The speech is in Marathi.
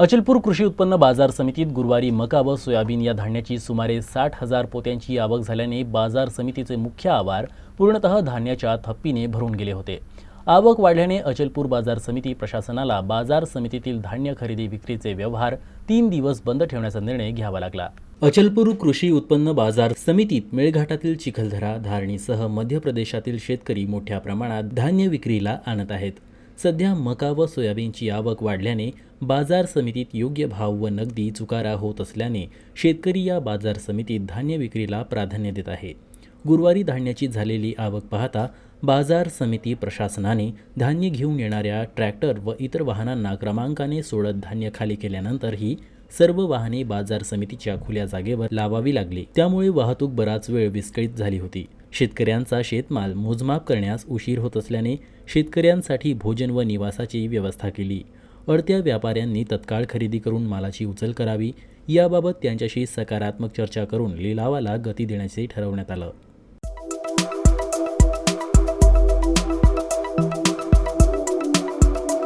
अचलपूर कृषी उत्पन्न बाजार समितीत गुरुवारी मका व सोयाबीन या धान्याची सुमारे साठ हजार पोत्यांची आवक झाल्याने बाजार समितीचे मुख्य आवार पूर्णतः धान्याच्या थप्पीने भरून गेले होते. आवक वाढल्याने अचलपूर बाजार समिती प्रशासनाला बाजार समितीतील धान्य खरेदी विक्रीचे व्यवहार तीन दिवस बंद ठेवण्याचा निर्णय घ्यावा लागला. अचलपूर कृषी उत्पन्न बाजार समितीत मेळघाटातील चिखलदरा धारणीसह मध्य प्रदेशातील शेतकरी मोठ्या प्रमाणात धान्य विक्रीला आणत आहेत. सध्या मका व सोयाबीनची आवक वाढल्याने बाजार समितीत योग्य भाव व नगदी चुकारा होत असल्याने शेतकरी या बाजार समितीत धान्य विक्रीला प्राधान्य देत आहे. गुरुवारी धान्याची झालेली आवक पाहता बाजार समिती प्रशासनाने धान्य घेऊन येणाऱ्या ट्रॅक्टर व इतर वाहनांना क्रमांकाने सोडत धान्य खाली केल्यानंतरही सर्व वाहने बाजार समितीच्या खुल्या जागेवर लावावी लागली. त्यामुळे वाहतूक बराच वेळ विस्कळीत झाली होती. शेतकऱ्यांचा शेतमाल मोजमाप करण्यास उशीर होत असल्याने शेतकऱ्यांसाठी भोजन व निवासाची व्यवस्था केली. अडत्या व्यापाऱ्यांनी तत्काळ खरेदी करून मालाची उचल करावी. याबाबत त्यांच्याशी सकारात्मक चर्चा करून लिलावाला गती देण्याचे ठरवण्यात आलं.